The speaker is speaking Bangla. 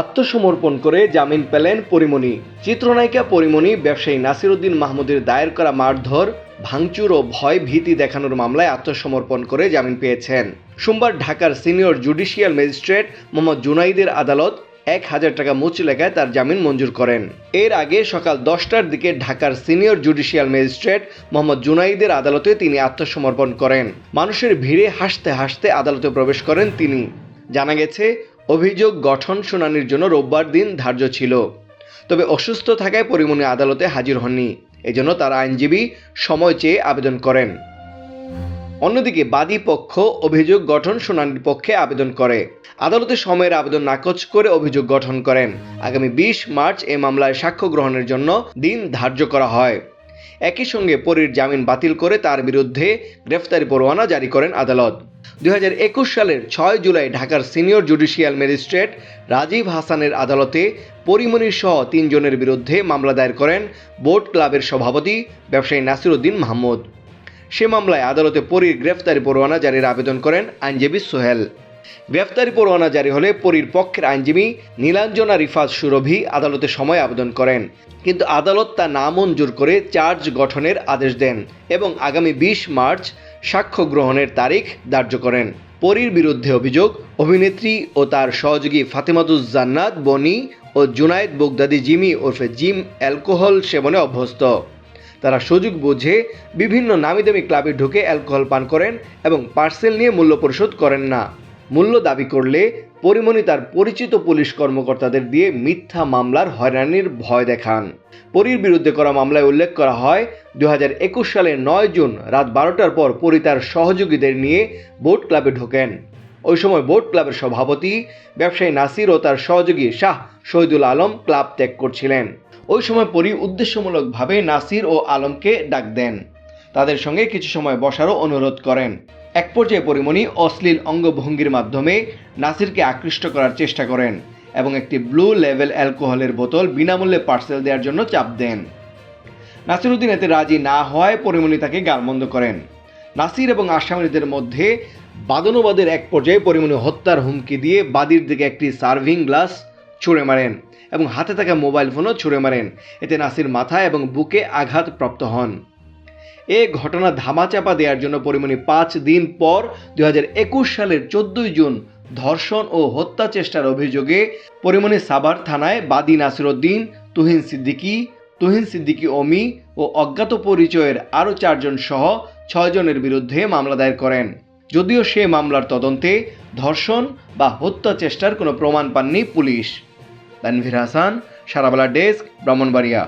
আত্মসমর্পণ করে জামিন পেলেন পরিমণি। চিত্রনায়িকা পরিমণি, ব্যবসায়ী নাসিরুদ্দিন মাহমুদের দায়ের করা মারধর, ভাঙচুর ও ভয় ভীতি দেখানোর মামলায় আত্মসমর্পণ করে জামিন পেয়েছেন। সোমবার ঢাকার সিনিয়র জুডিশিয়াল ম্যাজিস্ট্রেট মোহাম্মদ জুনাইদের আদালত এক হাজার টাকা মুচলেখায় তার জামিন মঞ্জুর করেন। এর আগে সকাল দশটার দিকে ঢাকার সিনিয়র জুডিশিয়াল ম্যাজিস্ট্রেট মোহাম্মদ জুনাইদের আদালতে তিনি আত্মসমর্পণ করেন। মানুষের ভিড়ে হাসতে হাসতে আদালতে প্রবেশ করেন তিনি। জানা গেছে অভিযোগ গঠন শুনানির জন্য রোববার দিন ধার্য ছিল। তবে অসুস্থ থাকায় পরিমণি আদালতে হাজির হননি। এজন্য তার আইনজীবী সময় চেয়ে আবেদন করেন। অন্যদিকে বাদী পক্ষ অভিযোগ গঠন শুনানির পক্ষে আবেদন করে। আদালতে সময়ের আবেদন নাকচ করে অভিযোগ গঠন করেন। আগামী বিশ মার্চ এ মামলায় সাক্ষ্য গ্রহণের জন্য দিন ধার্য করা হয়। একই সঙ্গে পরীর জামিন বাতিল করে তার বিরুদ্ধে গ্রেফতারি পরোয়ানা জারি করেন আদালত। দু হাজার একুশ সালের ছয় জুলাই ঢাকার সিনিয়র জুডিশিয়াল ম্যাজিস্ট্রেট রাজীব হাসানের আদালতে পরিমণির সহ তিনজনের বিরুদ্ধে মামলা দায়ের করেন বোট ক্লাবের সভাপতি ব্যবসায়ী নাসিরুদ্দিন মাহমুদ। সে মামলায় আদালতে পরীর গ্রেফতারি পরোয়ানা জারির আবেদন করেন আইনজীবী সোহেল। গ্রেফতারি পরোয়ানা জারি হলে পরীর পক্ষের আইনজীবী নীলাঞ্জনা রিফাত সুরভি আদালতে সময় আবেদন করেন। কিন্তু আদালত তা নামঞ্জুর করে চার্জ গঠনের আদেশ দেন এবং আগামী বিশ মার্চ সাক্ষ্য গ্রহণের তারিখ ধার্য করেন। পরীর বিরুদ্ধে অভিযোগ, অভিনেত্রী ও তার সহযোগী ফাতেমাতুজ জান্নাত, বনি ও জুনায়েদ বগদাদি জিমি ওরফে জিম অ্যালকোহল সেবনে অভ্যস্ত। তারা সুযোগ বুঝে বিভিন্ন নামি দামি ক্লাবে ঢুকে অ্যালকোহল পান করেন এবং পার্সেল নিয়ে মূল্য পরিশোধ করেন না। মূল্য দাবি করলে পরিমণি তার পরিচিত পুলিশ কর্মকর্তাদের দিয়ে মিথ্যা মামলার হয়রানির ভয় দেখান। পরীর বিরুদ্ধে করা মামলায় উল্লেখ করা হয় দু হাজার একুশ সালের নয় জুন রাত বারোটার পর পরি তার সহযোগীদের নিয়ে বোট ক্লাবে ঢোকেন। ওই সময় বোট ক্লাবের সভাপতি, ব্যবসায়ী নাসির ও তার সহযোগী শাহ শহীদুল আলম ক্লাব ত্যাগ করছিলেন। ওই সময় পরি উদ্দেশ্যমূলকভাবে নাসির ও আলমকে ডাক দেন। তাদের সঙ্গে কিছু সময় বসারও অনুরোধ করেন। এক পর্যায়ে পরিমণি অশ্লীল অঙ্গভঙ্গির মাধ্যমে নাসিরকে আকৃষ্ট করার চেষ্টা করেন এবং একটি ব্লু লেভেল অ্যালকোহলের বোতল বিনামূল্যে পার্সেল দেওয়ার জন্য চাপ দেন। নাসিরুদ্দিন এতে রাজি না হওয়ায় পরিমণি তাকে গালমন্দ করেন। নাসির এবং আসামিদের মধ্যে বাদনুবাদের এক পর্যায়ে পরিমণি হত্যার হুমকি দিয়ে বাদির দিকে একটি সার্ভিং গ্লাস ছুঁড়ে মারেন এবং হাতে থাকা মোবাইল ফোনও ছুঁড়ে মারেন। এতে নাসির মাথায় এবং বুকে আঘাতপ্রাপ্ত হন। এ ঘটনা ধামাচাপা দেওয়ার জন্য পরিমণি পাঁচ দিন পর দুই হাজার একুশ সালের চোদ্দই জুন ধর্ষণ ও হত্যা চেষ্টার অভিযোগে পরিমণি সাভার থানায় বাদী নাসিরুদ্দিন তুহিন সিদ্দিকী তুহিন সিদ্দিকী অমি ও অজ্ঞাত পরিচয়ের আরও চারজন সহ ছয়জনের বিরুদ্ধে মামলা দায়ের করেন। যদিও সে মামলার তদন্তে ধর্ষণ বা হত্যা চেষ্টার কোনো প্রমাণ পাননি পুলিশ। তানভীর হাসান, সারাবেলা ডেস্ক, ব্রাহ্মণবাড়িয়া।